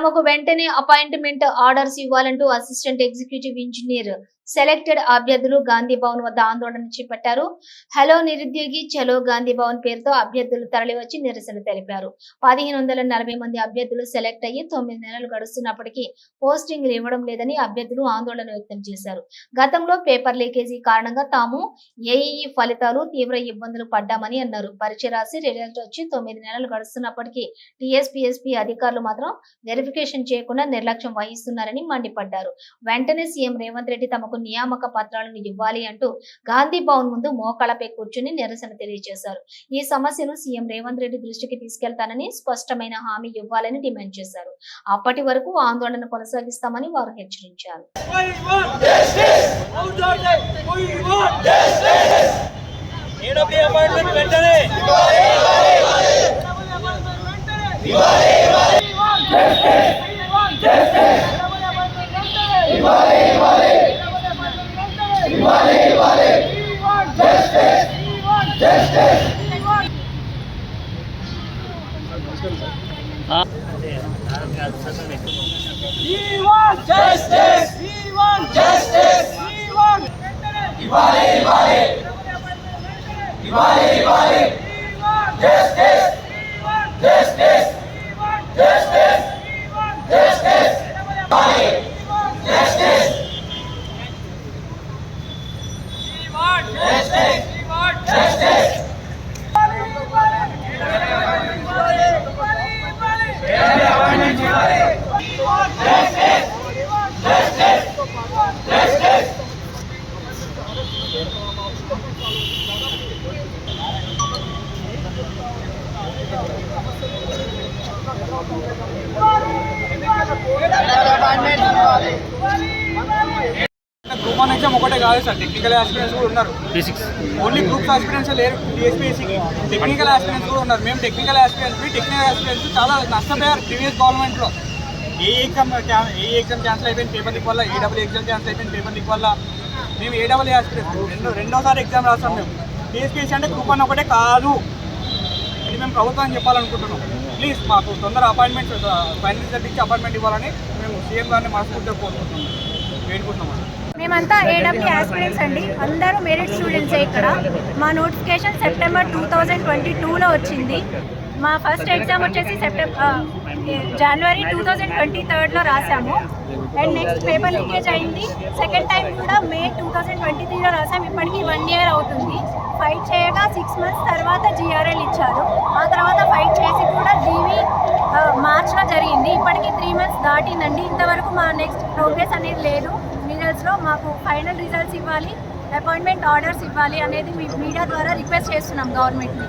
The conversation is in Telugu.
తమకు వెంటనే అపాయింట్మెంట్ ఆర్డర్స్ ఇవ్వాలంటూ అసిస్టెంట్ ఎగ్జిక్యూటివ్ ఇంజనీర్ సెలెక్టెడ్ అభ్యర్థులు గాంధీ భవన్ వద్ద ఆందోళన చేపట్టారు. హలో నిరుద్యోగి చలో గాంధీ భవన్ పేరుతో అభ్యర్థులు తరలివచ్చి నిరసన తెలిపారు. పదిహేను వందల నలభై మంది అభ్యర్థులు సెలెక్ట్ అయ్యి తొమ్మిది నెలలు గడుస్తున్నప్పటికీ పోస్టింగ్లు ఇవ్వడం లేదని అభ్యర్థులు ఆందోళన వ్యక్తం చేశారు. గతంలో పేపర్ లీకేజీ కారణంగా తాము ఏఈఈ ఫలితాలు తీవ్ర ఇబ్బందులు పడ్డామని అన్నారు. పరీక్ష రాసి రిజల్ట్ వచ్చి తొమ్మిది నెలలు గడుస్తున్నప్పటికీ టీఎస్పీఎస్పీ అధికారులు మాత్రం వెరిఫికేషన్ చేయకుండా నిర్లక్ష్యం వహిస్తున్నారని మండిపడ్డారు. వెంటనే సీఎం రేవంత్ రెడ్డి తమకు నియామక పత్రాలను ఇవ్వాలి అంటూ గాంధీ భవన్ ముందు మోకాళ్ళపై కూర్చుని నిరసన తెలియజేశారు. ఈ సమస్యను సీఎం రేవంత్ రెడ్డి దృష్టికి తీసుకెళ్తానని స్పష్టమైన హామీ ఇవ్వాలని డిమాండ్ చేశారు. అప్పటి వరకు ఆందోళన కొనసాగిస్తామని వారు హెచ్చరించారు. We We want justice. We want justice. We want ఇవ్వాలి ఇవ్వాలి ఇవ్వాలి ఇవ్వాలి justice. justice. justice. justice. ఇవ్వాలి Go! Exam ఒకటే కాదు సార్ టెక్నికల్ ఆస్పిరెంట్స్ కూడా ఉన్నారు. ఓన్లీ గ్రూప్స్ ఆస్పిరెంట్స్ లేరు టీఎస్పీఎస్సీకి టెక్నికల్ ఆస్పిరెంట్స్ కూడా ఉన్నారు. మేము టెక్నికల్ ఆస్పిరెంట్స్ టెక్నికల్ ఆస్పిరెంట్స్ చాలా నష్టపోయారు ప్రీవియస్ గవర్నమెంట్లో A exam A exam cancel అయిపోయింది పేపర్ లీక్ వల్ల ఏడబ్ల్యూ ఎగ్జామ్ క్యాన్సిల్ అయిపోయింది పేపర్ లీక్ వల్ల మేము ఏడబ్ల్యూ ఆస్పిరెంట్స్ రెండో రెండోసారి ఎగ్జామ్ రాస్తాం మేము. టీఎస్పీఎస్సీ అంటే గ్రూప్ వన్ ఒకటే కాదు. ఇది మేము ప్రభుత్వానికి చెప్పాలనుకుంటున్నాం. ప్లీజ్ మాకు తొందర అపాయింట్మెంట్ ఫైనల్ రిజల్ట్ ఇచ్చి అపాయింట్మెంట్ ఇవ్వాలని మేము సీఎం గారిని మనస్ఫూర్తిగా కోరుకుంటున్నాం. మేమంతా ఏడబ్ల్యూ యాస్పిరెంట్స్ అండి. అందరూ మెరిట్ స్టూడెంట్సే ఇక్కడ. మా notification September two thousand twenty టూలో వచ్చింది. మా ఫస్ట్ ఎగ్జామ్ వచ్చేసి September January two thousand twenty థర్డ్లో రాసాము. అండ్ నెక్స్ట్ పేపర్ లీకేజ్ అయింది. సెకండ్ టైం కూడా మే టూ థౌజండ్ ట్వంటీ త్రీలో రాసాము. ఇప్పటికీ వన్ ఇయర్ అవుతుంది. ఫైట్ చేయగా సిక్స్ మంత్స్ తర్వాత జిఆర్ఎల్ ఇచ్చారు. ఆ తర్వాత ఫైట్ చేసి కూడా జీవీ మార్చ్లో జరిగింది. ఇప్పటికీ త్రీ మంత్స్ దాటిందండి. ఇంతవరకు మా నెక్స్ట్ ప్రోగ్రెస్ అనేది లేదు. మినరల్స్లో మాకు ఫైనల్ రిజల్ట్స్ ఇవ్వాలి అపాయింట్మెంట్ ఆర్డర్స్ ఇవ్వాలి అనేది మీ మీడియా ద్వారా రిక్వెస్ట్ చేస్తున్నాం గవర్నమెంట్ని.